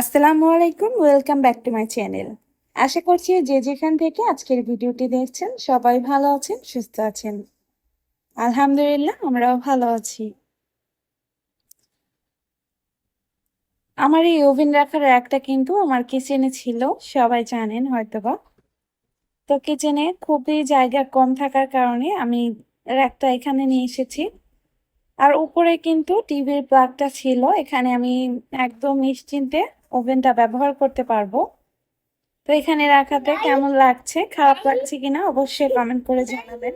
আসসালামু আলাইকুম welcome back to my channel আশা করছি যে যেখান থেকে আজকের ভিডিওটি দেখছেন, সবাই ভালো আছেন, সুস্থ আছেন। আলহামদুলিল্লাহ, আমরাও ভালো আছি। আমার এই ওভেন রাখার একটা কিন্তু আমার কিচেনে ছিল, সবাই জানেন হয়তোবা। তো কিচেনে খুবই জায়গা কম থাকার কারণে আমি একটা এখানে নিয়ে এসেছি। আর উপরে কিন্তু টিভির প্লাগটা ছিল, এখানে আমি একদম নিশ্চিন্তে ওভেনটা ব্যবহার করতে পারব। তো এখানে রাখাতে কেমন লাগছে, খারাপ লাগছে কিনা অবশ্যই কমেন্ট করে জানাবেন।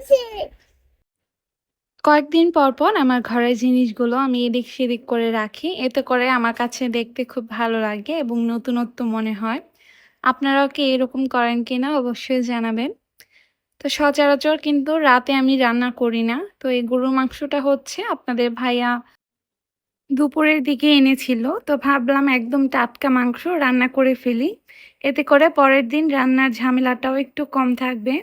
কয়েকদিন পর পর আমার ঘরের জিনিসগুলো আমি এদিক সেদিক করে রাখি। এতে করে আমার কাছে দেখতে খুব ভালো লাগে এবং নতুনত্ব মনে হয়। আপনারাও কি এরকম করেন কিনা অবশ্যই জানাবেন। তো সচরাচর কিন্তু রাতে আমি রান্না করি না। তো এই গরুর মাংসটা হচ্ছে আপনাদের ভাইয়া দুপুরের দিকে এনেছিল, তো ভাবলাম একদম টাটকা মাংস রান্না করে ফেলি। এতে করে পরের দিন রান্নার ঝামেলাটাও একটু কম থাকবে।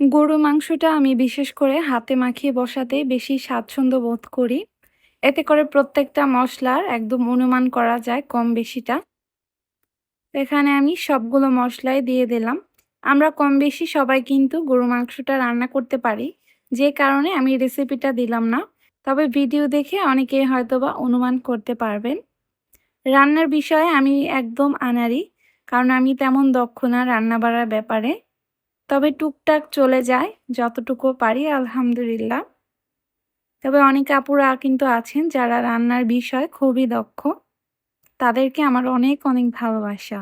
গরু মাংসটা আমি বিশেষ করে হাতে মাখিয়ে বসাতে বেশি স্বাচ্ছন্দ্য বোধ করি। এতে করে প্রত্যেকটা মশলার একদম অনুমান করা যায় কম বেশিটা। এখানে আমি সবগুলো মশলাই দিয়ে দিলাম। আমরা কম বেশি সবাই কিন্তু গরু মাংসটা রান্না করতে পারি। যে কারণে আমি রেসিপিটা দিলাম না। তবে ভিডিও দেখে অনেকে হয়তো বা অনুমান করতে পারবেন। রান্নার বিষয়ে আমি একদম আনারি কারণ আমি তেমন দক্ষ না রান্না বাড়ার ব্যাপারে। তবে টুকটাক চলে যায়, যতটুকু পারি, আলহামদুলিল্লাহ। তবে অনেক আপুরা কিন্তু আছেন যারা রান্নার বিষয় খুবই দক্ষ। তাদেরকে আমার অনেক অনেক ভালোবাসা।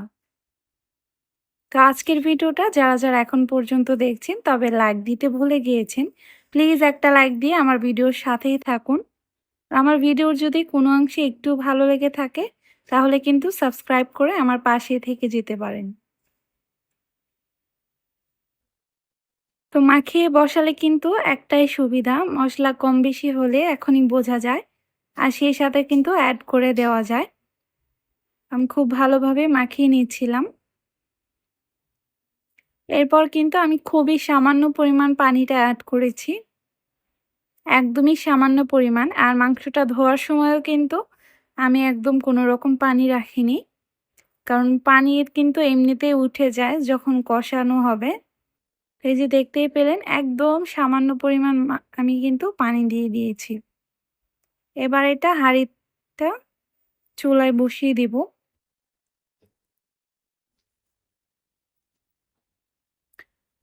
তো আজকের ভিডিওটা যারা যারা এখন পর্যন্ত দেখছেন, তবে লাইক দিতে ভুলে গিয়েছেন প্লিজ একটা লাইক দিয়ে আমার ভিডিওর সাথেই থাকুন। আমার ভিডিওর যদি কোনো অংশে একটু ভালো লেগে থাকে, তাহলে কিন্তু সাবস্ক্রাইব করে আমার পাশে থেকে যেতে পারেন। তো মাখিয়ে বসালে কিন্তু একটাই সুবিধা, মশলা কম বেশি হলে এখনই বোঝা যায়, আর সেই সাথে কিন্তু অ্যাড করে দেওয়া যায়। আমি খুব ভালোভাবে মাখিয়ে নিচ্ছিলাম। এরপর কিন্তু আমি খুবই সামান্য পরিমাণ পানিটা অ্যাড করেছি। একদমই সামান্য পরিমাণ। আর মাংসটা ধোয়ার সময়ও কিন্তু আমি একদম কোনো রকম পানি রাখিনি। কারণ পানির কিন্তু এমনিতেই উঠে যায় যখন কষানো হবে। এই যে দেখতেই পেলেন, একদম সামান্য পরিমাণ আমি কিন্তু পানি দিয়ে দিয়েছি। এবার এটা হাঁড়িটা চুলায় বসিয়ে দিব।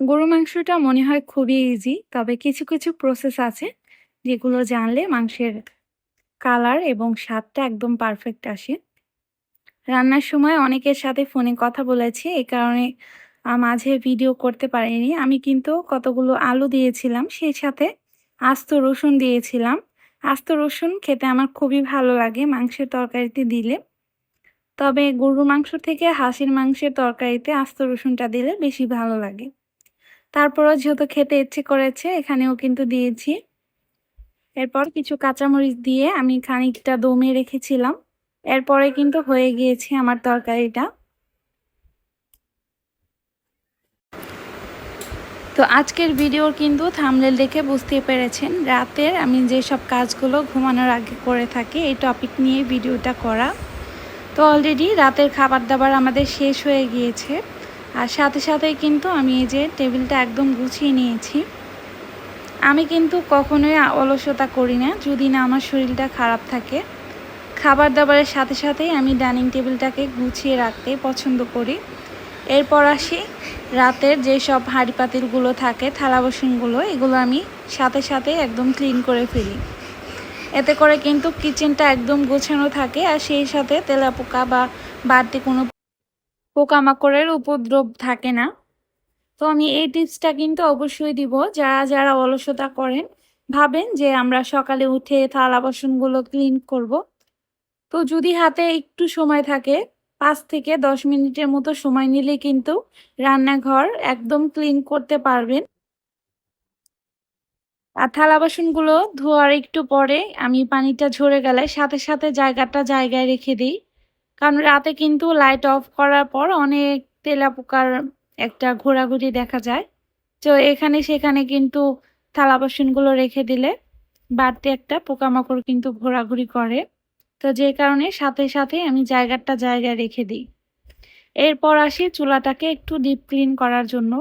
গরু মাংসটা মনে হয় খুবই ইজি তবে কিছু কিছু প্রসেস আছে যেগুলো জানলে মাংসের কালার এবং স্বাদটা একদম পারফেক্ট আসে। রান্নার সময় অনেকের সাথে ফোনে কথা বলেছি এই কারণে মাঝে ভিডিও করতে পারিনি। আমি কিন্তু কতগুলো আলু দিয়েছিলাম, সেই সাথে আস্ত রসুন দিয়েছিলাম। আস্ত রসুন খেতে আমার খুবই ভালো লাগে মাংসের তরকারিতে দিলে। তবে গরুর মাংস থেকে হাঁসির মাংসের তরকারিতে আস্ত রসুনটা দিলে বেশি ভালো লাগে। তারপরও যেহেতু খেতে ইচ্ছে করেছে, এখানেও কিন্তু দিয়েছি। এরপর কিছু কাঁচামরিচ দিয়ে আমি খানিকটা দমে রেখেছিলাম। এরপরে কিন্তু হয়ে গিয়েছে আমার তরকারিটা। তো আজকের ভিডিওর কিন্তু থামলেল দেখে বুঝতে পেরেছেন, রাতের আমি যেসব কাজগুলো ঘুমানোর আগে করে থাকি, এই টপিক নিয়ে ভিডিওটা করা। তো অলরেডি রাতের খাবার দাবার আমাদের শেষ হয়ে গিয়েছে। আর সাথে সাথেই কিন্তু আমি এই যে টেবিলটা একদম গুছিয়ে নিয়েছি। আমি কিন্তু কখনোই অলসতা করি না, যদি না আমার শরীরটা খারাপ থাকে। খাবার দাবারের সাথে সাথেই আমি ডাইনিং টেবিলটাকে গুছিয়ে রাখতে পছন্দ করি। এরপর আসি, রাতের যেসব হাঁড়ি পাতিলগুলো থাকে, থালা বাসনগুলো, এগুলো আমি সাথে সাথে একদম ক্লিন করে ফেলি। এতে করে কিন্তু কিচেনটা একদম গোছানো থাকে, আর সেই সাথে তেলাপোকা বা বাড়তি কোনো পোকামাকড়ের উপদ্রব থাকে না। তো আমি এই টিপসটা কিন্তু অবশ্যই দিব। যারা যারা অলসতা করেন, ভাবেন যে আমরা সকালে উঠে থালা বাসনগুলো ক্লিন করব। তো যদি হাতে একটু সময় থাকে, পাঁচ থেকে দশ মিনিটের মতো সময় নিলে কিন্তু রান্নাঘর একদম ক্লিন করতে পারবেন। আর থালা বাসনগুলো ধোয়ার একটু পরে আমি পানিটা ঝরে গেলে সাথে সাথে জায়গাটা জায়গায় রেখে দিই। কারণ রাতে কিন্তু লাইট অফ করার পর অনেক তেলা পোকার একটা ঘোরাঘুরি দেখা যায়। তো এখানে সেখানে কিন্তু থালা বাসনগুলো রেখে দিলে বাড়তি একটা পোকামাকড় কিন্তু ঘোরাঘুরি করে। তো যে কারণে সাথে সাথে আমি জায়গাটা জায়গায় রেখে দিই। এরপর আসি চুলাটাকে একটু ডিপ ক্লিন করার জন্য।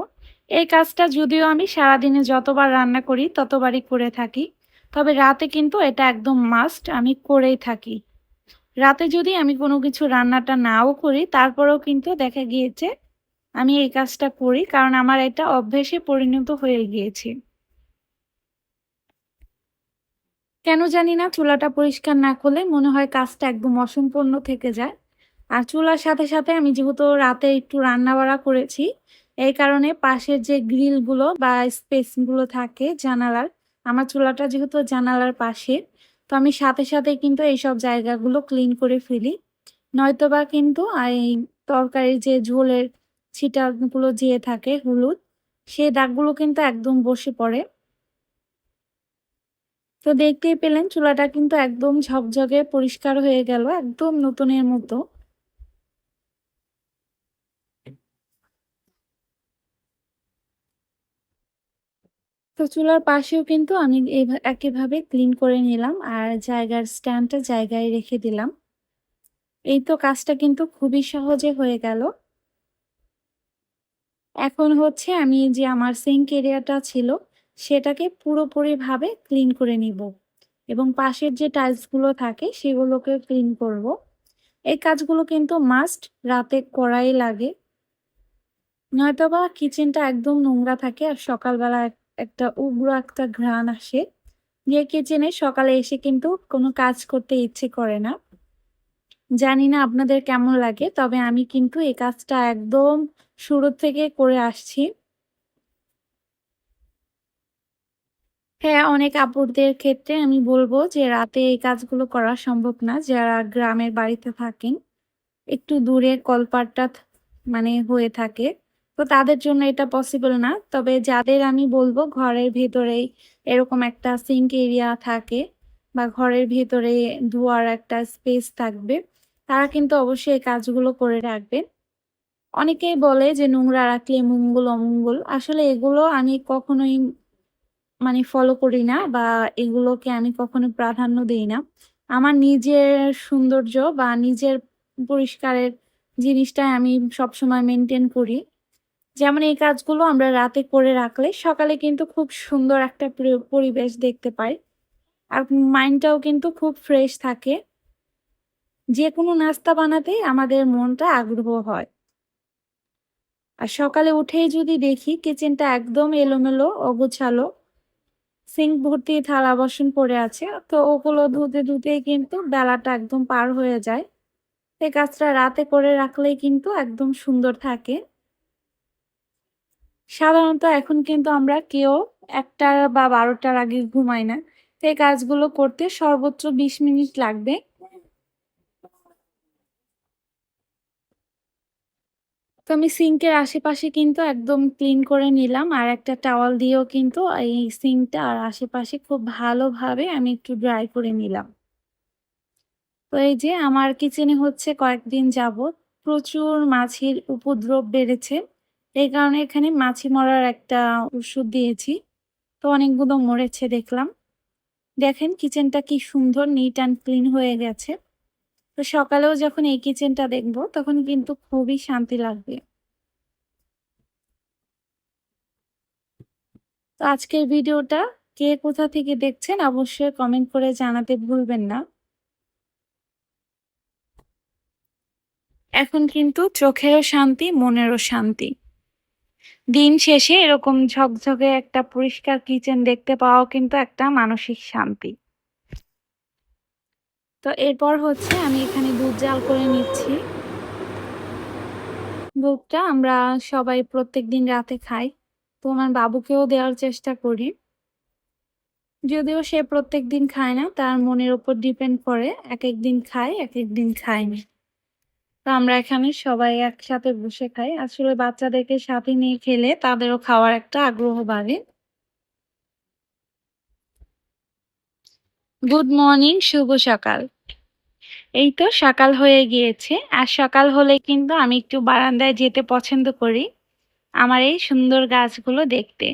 এই কাজটা যদিও আমি সারাদিনে যতবার রান্না করি ততবারই করে থাকি। তবে রাতে কিন্তু এটা একদম মাস্ট আমি করেই থাকি। রাতে যদি আমি কোনো কিছু রান্নাটা নাও করি, তারপরেও কিন্তু দেখা গিয়েছে আমি এই কাজটা করি, কারণ আমার এটা অভ্যেসে পরিণত হয়ে গিয়েছে। কেন জানি না চুলাটা পরিষ্কার না করলে মনে হয় কাজটা একদম অসম্পূর্ণ থেকে যায়। আর চুলার সাথে সাথে আমি যেহেতু রাতে একটু রান্না বাড়া করেছি, এই কারণে পাশের যে গ্রিলগুলো বা স্পেসগুলো থাকে জানালার, আমার চুলাটা যেহেতু জানালার পাশে তো আমি সাথে সাথে কিন্তু এইসব জায়গাগুলো ক্লিন করে ফেলি। নয়তোবা কিন্তু এই তরকারির যে ঝোলের ছিটাগুলো যেয়ে থাকে হলুদ সেই দাগগুলো কিন্তু একদম বসে পড়ে। তো দেখতেই পেলেন চুলাটা কিন্তু একদম ঝকঝকে পরিষ্কার হয়ে গেল, একদম নতুনের মতো। তো চুলার পাশেও কিন্তু আমি একইভাবে ক্লিন করে নিলাম আর জায়গার স্ট্যান্ডটা জায়গায় রেখে দিলাম। এই তো কাজটা কিন্তু খুবই সহজে হয়ে গেল। এখন হচ্ছে আমি যে আমার সিঙ্ক এরিয়াটা ছিল সেটাকে পুরোপুরিভাবে ক্লিন করে নিব এবং পাশের যে টাইলসগুলো থাকে সেগুলোকে ক্লিন করব। এই কাজগুলো কিন্তু মাস্ট রাতে করাই লাগে। নয়তোবা কিচেনটা একদম নোংরা থাকে আর সকালবেলা একটা উগ্র একটা ঘ্রাণ আসে। যে কিচেনে সকালে এসে কিন্তু কোনো কাজ করতে ইচ্ছে করে না। জানি না আপনাদের কেমন লাগে, তবে আমি কিন্তু এই কাজটা একদম শুরু থেকে করে আসছি। হ্যাঁ অনেক আপুরদের ক্ষেত্রে আমি বলব যে রাতে এই কাজগুলো করা সম্ভব না, যারা গ্রামের বাড়িতে থাকেন, একটু দূরে কলপাটটা মানে হয়ে থাকে। তো তাদের জন্য এটা পসিবল না। তবে যাদের আমি বলব ঘরের ভেতরেই এরকম একটা সিঙ্ক এরিয়া থাকে বা ঘরের ভেতরে ধোয়ার একটা স্পেস থাকবে, তারা কিন্তু অবশ্যই এই কাজগুলো করে রাখবেন অনেকেই বলে যে নোংরা রাখলে মঙ্গল অমঙ্গল। আসলে এগুলো আমি কখনোই মানে ফলো করি না বা এগুলোকে আমি কখনো প্রাধান্য দিই না। আমার নিজের সৌন্দর্য বা নিজের পরিষ্কারের জিনিসটাই আমি সবসময় মেনটেন করি। যেমন এই কাজগুলো আমরা রাতে করে রাখলে সকালে কিন্তু খুব সুন্দর একটা পরিবেশ দেখতে পাই। আর মাইন্ডটাও কিন্তু খুব ফ্রেশ থাকে। যে কোনো নাস্তা বানাতেই আমাদের মনটা আগ্রহ হয়। আর সকালে উঠেই যদি দেখি কিচেনটা একদম এলোমেলো, অগোছালো, সিঙ্ক ভর্তি থালা বাসন পড়ে আছে, তো ওগুলো ধুতে ধুতেই কিন্তু বেলাটা একদম পার হয়ে যায়। এই কাজটা রাতে করে রাখলেই কিন্তু একদম সুন্দর থাকে। সাধারণত এখন কিন্তু আমরা কেউ একটা বা বারোটার আগে ঘুমাই না। তো এই কাজগুলো করতে সর্বোচ্চ বিশ মিনিট লাগবে। তো আমি সিঙ্কের আশেপাশে কিন্তু একদম ক্লিন করে নিলাম আর একটা টাওয়াল দিয়েও কিন্তু এই সিঙ্কটা আর আশেপাশে খুব ভালোভাবে আমি একটু ড্রাই করে নিলাম। তো এই যে আমার কিচেনে হচ্ছে কয়েকদিন যাবত প্রচুর মাছির উপদ্রব বেড়েছে। এই কারণে এখানে মাছি মরার একটা ওষুধ দিয়েছি। তো অনেকগুলো মরেছে দেখলাম। দেখেন কিচেনটা কি সুন্দর নিট অ্যান্ড ক্লিন হয়ে গেছে। তো সকালেও যখন এই কিচেনটা দেখব, তখন কিন্তু খুবই শান্তি লাগবে। তো আজকের ভিডিওটা কে কোথা থেকে দেখছেন অবশ্যই কমেন্ট করে জানাতে ভুলবেন না। এখন কিন্তু চোখেরও শান্তি, মনেরও শান্তি। দিন শেষে এরকম ঝকঝকে একটা পরিষ্কার কিচেন দেখতে পাওয়াও কিন্তু একটা মানসিক শান্তি। তো এরপর হচ্ছে আমি এখানে দুধ জাল করে নিচ্ছি। দুধটা আমরা সবাই প্রত্যেক দিন রাতে খাই। তো আমার বাবুকেও দেওয়ার চেষ্টা করি। যদিও সে প্রত্যেক দিন খায় না, তার মনের উপর ডিপেন্ড করে এক এক দিন খায় এক এক দিন খায় না তো আমরা এখানে সবাই একসাথে বসে খাই। আসলে বাচ্চাদেরকে সাথে নিয়ে খেলে তাদেরও খাওয়ার একটা আগ্রহ বাড়ে। গুড মর্নিং শুভ সকাল। এই তো সকাল হয়ে গিয়েছে। আর সকাল হলে কিন্তু আমি একটু বারান্দায় যেতে পছন্দ করি, আমার এই সুন্দর গাছগুলো দেখতে।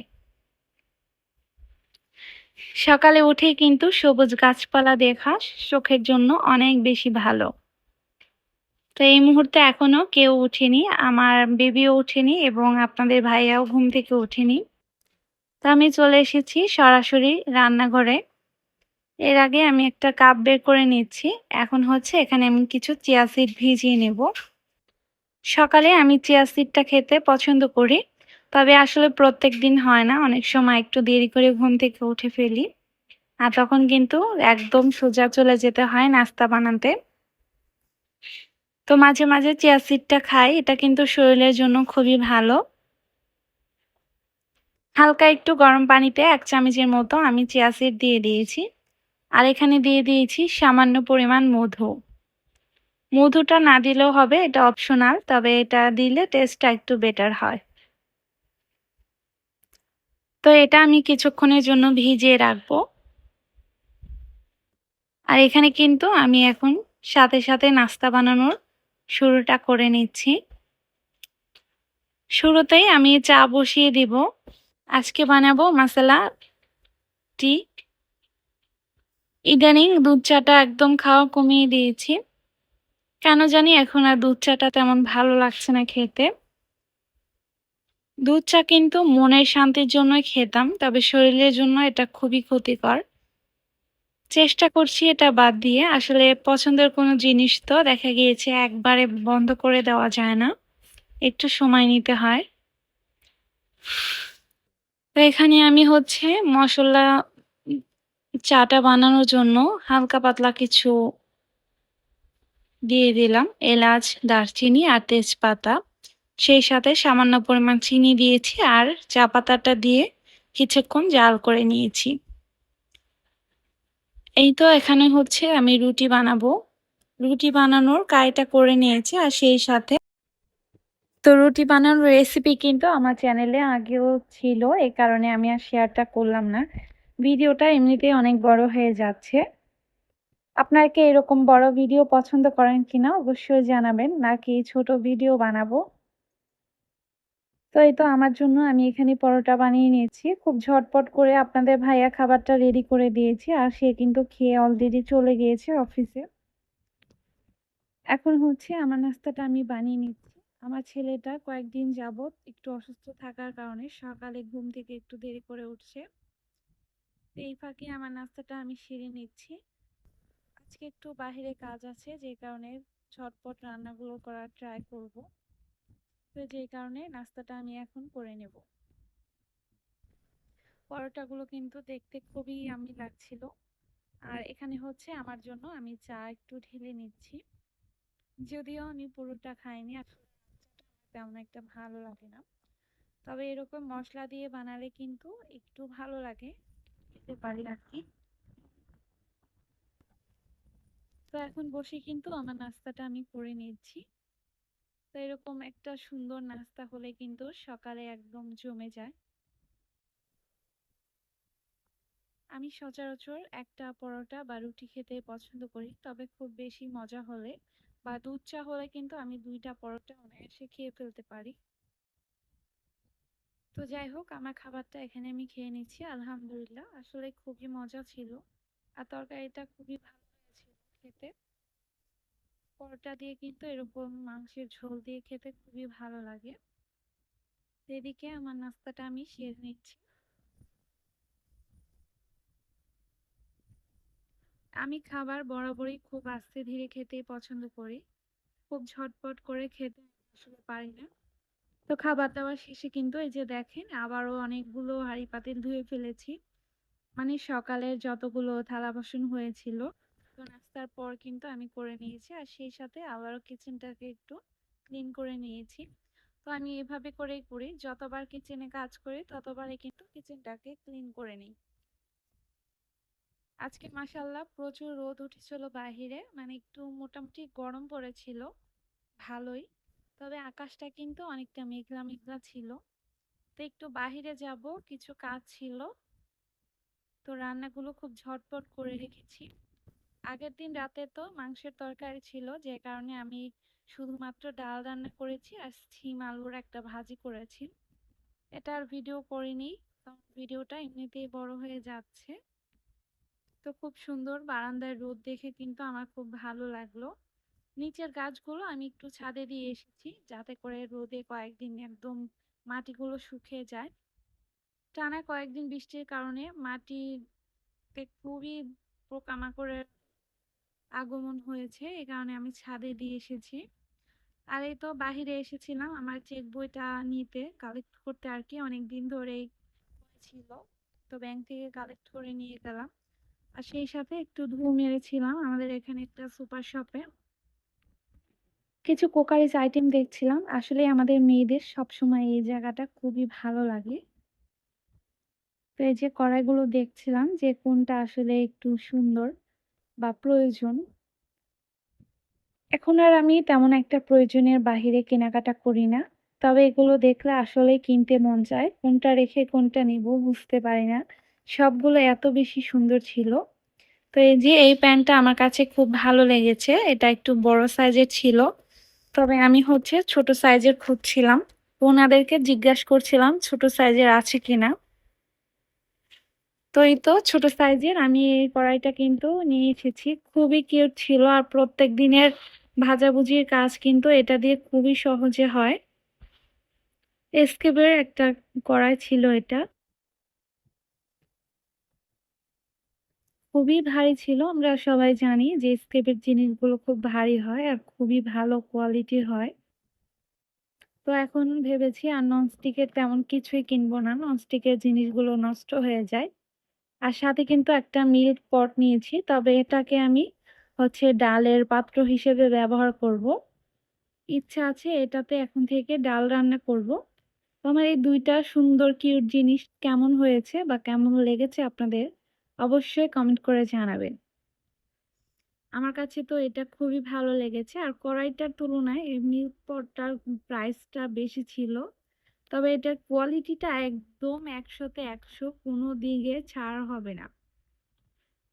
সকালে উঠেই কিন্তু সবুজ গাছপালা দেখা চোখের জন্য অনেক বেশি ভালো। তো এই মুহূর্তে এখনও কেউ উঠেনি, আমার বেবিও উঠেনি এবং আপনাদের ভাইয়াও ঘুম থেকে উঠেনি তো আমি চলে এসেছি সরাসরি রান্নাঘরে। এর আগে আমি একটা কাপ বের করে নিচ্ছি, এখন হচ্ছে এখানে আমি কিছু চিয়া সিড ভিজিয়ে নেব। সকালে আমি চিয়া সিডটা খেতে পছন্দ করি, তবে আসলে প্রত্যেক দিন হয় না, অনেক সময় একটু দেরি করে ঘুম থেকে উঠে ফেলি। আর তখন কিন্তু একদম সোজা চলে যেতে হয় নাস্তা বানাতে। তো মাঝে মাঝে চিয়া সিডটা খাই, এটা কিন্তু শরীরের জন্য খুবই ভালো। হালকা একটু গরম পানিতে এক চামচের মতো আমি চিয়া সিড দিয়ে দিয়েছি। আর এখানে দিয়ে দিয়েছি সামান্য পরিমাণ মধু। মধুটা না দিলেও হবে, এটা অপশনাল তবে এটা দিলে টেস্টটা একটু বেটার হয়। তো এটা আমি কিছুক্ষণের জন্য ভিজিয়ে রাখব। আর এখানে কিন্তু আমি এখন সাথে সাথে নাস্তা বানানোর শুরুটা করে নিচ্ছি। শুরুতেই আমি চা বসিয়ে দিব। আজকে বানাবো মশলা, টি। ইদানিং দুধ চাটা একদম খাওয়া কমিয়ে দিয়েছি। কেন জানি এখন আর দুধ চাটা তেমন ভালো লাগছে না খেতে। দুধ চা কিন্তু মনের শান্তির জন্য খেতাম, তবে শরীরের জন্য এটা খুবই ক্ষতিকর। চেষ্টা করছি এটা বাদ দিয়ে। আসলে পছন্দের কোনো জিনিস তো দেখা গিয়েছে একবারে বন্ধ করে দেওয়া যায় না। একটু সময় নিতে হয়। তো এখানে আমি হচ্ছে মশলা, চাটা বানানোর জন্য হালকা পাতলা কিছু দিয়ে দিলাম। এলাচ, দারচিনি আর তেজপাতা। সেই সাথে সামান্য পরিমাণ চিনি দিয়েছি আর চা পাতাটা দিয়ে কিছুক্ষণ জাল করে নিয়েছি। এই তো এখানে হচ্ছে আমি রুটি বানাবো। রুটি বানানোর কায়টা করে নিয়েছি আর সেই সাথে তো রুটি বানানোর রেসিপি কিন্তু আমার চ্যানেলে আগেও ছিল এই কারণে আমি আর শেয়ারটা করলাম না। ভিডিওটা এমনিতেই অনেক বড় হয়ে যাচ্ছে। আপনারা কি এরকম বড় ভিডিও পছন্দ করেন কিনা অবশ্যই জানাবেন, নাকি ছোট ভিডিও বানাবো? তো এই তো আমার জন্য আমি এখানে পরোটা বানিয়ে নিয়েছি। খুব ঝটপট করে আপনাদের ভাইয়া খাবারটা রেডি করে দিয়েছি আর সে কিন্তু খেয়ে অলরেডি চলে গিয়েছে অফিসে এখন হচ্ছে আমার নাস্তাটা আমি বানিয়ে নিচ্ছি। আমার ছেলেটা কয়েকদিন যাবৎ একটু অসুস্থ থাকার কারণে সকালে ঘুম থেকে একটু দেরি করে উঠছে। এই ফাঁকে আমার নাস্তাটা আমি সেরে নিচ্ছি। আজকে একটু বাহিরে কাজ আছে, যে কারণে ঝটপট রান্নাগুলো করার ট্রাই করব। তো যে কারণে নাস্তাটা আমি এখন করে নেব। পরোটাগুলো কিন্তু দেখতে খুবই আমি লাগছিল। আর এখানে হচ্ছে আমার জন্য আমি চা একটু ঢেলে নিচ্ছি। যদিও আমি পুরোটা খাইনি তেমন একটা ভালো লাগে না। তবে এরকম মশলা দিয়ে বানালে কিন্তু একটু ভালো লাগে, খেতে পারি আর কি তো এখন বসে কিন্তু আমার নাস্তাটা আমি করে নিচ্ছি। তো এরকম একটা সুন্দর নাস্তা হলে কিন্তু সকালে একদম জমে যায়। আমি সচরাচর একটা পরোটা বা রুটি খেতে পছন্দ করি, তবে খুব বেশি মজা হলে বা দুধ চা হলে কিন্তু আমি দুইটা পরোটা অনায়াসে খেয়ে ফেলতে পারি। তো যাই হোক, আমার খাবারটা এখানে আমি খেয়ে নিচ্ছি, আলহামদুলিল্লাহ। আসলে খুবই মজা ছিল আর তরকারিটা খুবই ভালো হয়েছিল খেতে। পরোটা দিয়ে কিন্তু এরকম মাংসের ঝোল দিয়ে খেতে খুবই ভালো লাগে। এদিকে আমার নাস্তাটা আমি সেরে নিচ্ছি। আমি খাবার বরাবরই খুব আস্তে ধীরে খেতেই পছন্দ করি। খুব ঝটপট করে খেতে আসলে পারি না। তো খাবার দাবার শেষে কিন্তু এই যে দেখেন, আবারও অনেকগুলো হাঁড়ি পাতিল ধুয়ে ফেলেছি। মানে সকালের যতগুলো থালা বাসন হয়েছিল তো নাস্তার পর কিন্তু আমি করে নিয়েছি। আর সেই সাথে আবারও কিচেনটাকে একটু ক্লিন করে নিয়েছি। তো আমি এভাবে করেই করি। যতবার কিচেনে কাজ করি, ততবারই কিন্তু কিচেনটাকে ক্লিন করে নিই। আজকে মাসাল্লাহ প্রচুর রোদ উঠেছিল বাহিরে। মানে একটু মোটামুটি গরম পড়েছিল, ভালোই। তবে আকাশটা কিন্তু অনেকটা মেঘলা মেঘলা ছিল। তো একটু বাহিরে যাব, কিছু কাজ ছিল। তো রান্নাগুলো খুব ঝটপট করে রেখেছি। আগের দিন রাতে তো মাংসের তরকারি ছিল, যে কারণে আমি শুধুমাত্র ডাল রান্না করেছি আর শিম আলুর একটা ভাজি করেছি। এটা আর ভিডিও করিনি ভিডিওটা এমনিতেই বড় হয়ে যাচ্ছে। তো খুব সুন্দর বারান্দায় রোদ দেখে কিন্তু আমার খুব ভালো লাগল। নিচের গাছগুলো আমি একটু ছাদে দিয়ে এসেছি, যাতে করে রোদে কয়েকদিন একদম মাটিগুলো শুকিয়ে যায়। টানা কয়েকদিন বৃষ্টির কারণে মাটিতে খুবই পোকামাকড়ের আগমন হয়েছে এই কারণে আমি ছাদে দিয়ে এসেছি। আর এই তো বাহিরে এসেছিলাম আমার চেক বইটা নিতে কালেক্ট করতে আর কি অনেক দিন ধরেই ছিল। তো ব্যাংক থেকে কালেক্ট করে নিয়ে গেলাম। আর সেই সাথে একটু ধু মেরেছিলাম, আমাদের এখানে একটা সুপার শপে কিছু কোকারিজ আইটেম দেখছিলাম আসলে আমাদের মেয়েদের সবসময় এই জায়গাটা খুবই ভালো লাগে। তো এই যে কড়াইগুলো দেখছিলাম যে কোনটা আসলে একটু সুন্দর। বা প্রয়োজন, এখন আর আমি তেমন একটা প্রয়োজনের বাহিরে কেনাকাটা করি না। তবে এগুলো দেখলে আসলে কিনতে মন চায় কোনটা রেখে কোনটা নিব বুঝতে পারি না। সবগুলো এত বেশি সুন্দর ছিল। তো এই যে এই প্যান্টটা আমার কাছে খুব ভালো লেগেছে, এটা একটু বড় সাইজের ছিল। তবে আমি হচ্ছে ছোট সাইজের খুঁজছিলাম। ওনাদেরকে জিজ্ঞাসা করছিলাম ছোট সাইজের আছে কিনা। তো এই তো ছোট সাইজের আমি এই কড়াইটা কিন্তু নিয়ে এসেছি। খুবই কিউট ছিল আর প্রত্যেক দিনের ভাজাভুজির কাজ কিন্তু এটা দিয়ে খুবই সহজে হয়। এসকেপের একটা কড়াই ছিল এটা। খুবই ভারী ছিল, আমরা সবাই জানি যে স্কেপের জিনিসগুলো খুব ভারী হয় আর খুবই ভালো কোয়ালিটির হয়। তো এখন ভেবেছি আর ননস্টিকের তেমন কিছুই কিনবো না ননস্টিকের জিনিসগুলো নষ্ট হয়ে যায়। আর সাথে কিন্তু একটা মিল্ক পট নিয়েছি, তবে এটাকে আমি হচ্ছে ডালের পাত্র হিসেবে ব্যবহার করব। ইচ্ছা আছে এটাতে এখন থেকে ডাল রান্না করব। আমার এই দুইটা সুন্দর কিউট জিনিস কেমন হয়েছে বা কেমন লেগেছে আপনাদের অবশ্যই কমেন্ট করে জানাবেন। আমার কাছে তো এটা খুবই ভালো লেগেছে, আর কড়াইটার তুলনায় এই মিল্ক পটটার প্রাইসটা বেশি ছিল। তবে এটার কোয়ালিটিটা একদম একশোতে একশো কোনো দিকে ছাড় হবে না।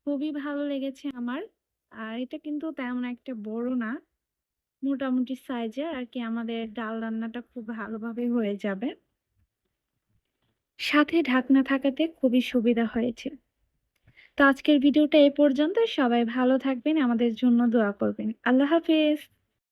খুবই ভালো লেগেছে আমার। আর এটা কিন্তু তেমন একটা বড় না, মোটামুটি সাইজের আর কি আমাদের ডাল রান্নাটা খুব ভালোভাবে হয়ে যাবে। সাথে ঢাকনা থাকাতে খুবই সুবিধা হয়েছে। তো আজকের ভিডিওটা এ পর্যন্ত। সবাই ভালো থাকবেন, আমাদের জন্য দোয়া করবেন। আল্লাহ হাফিজ।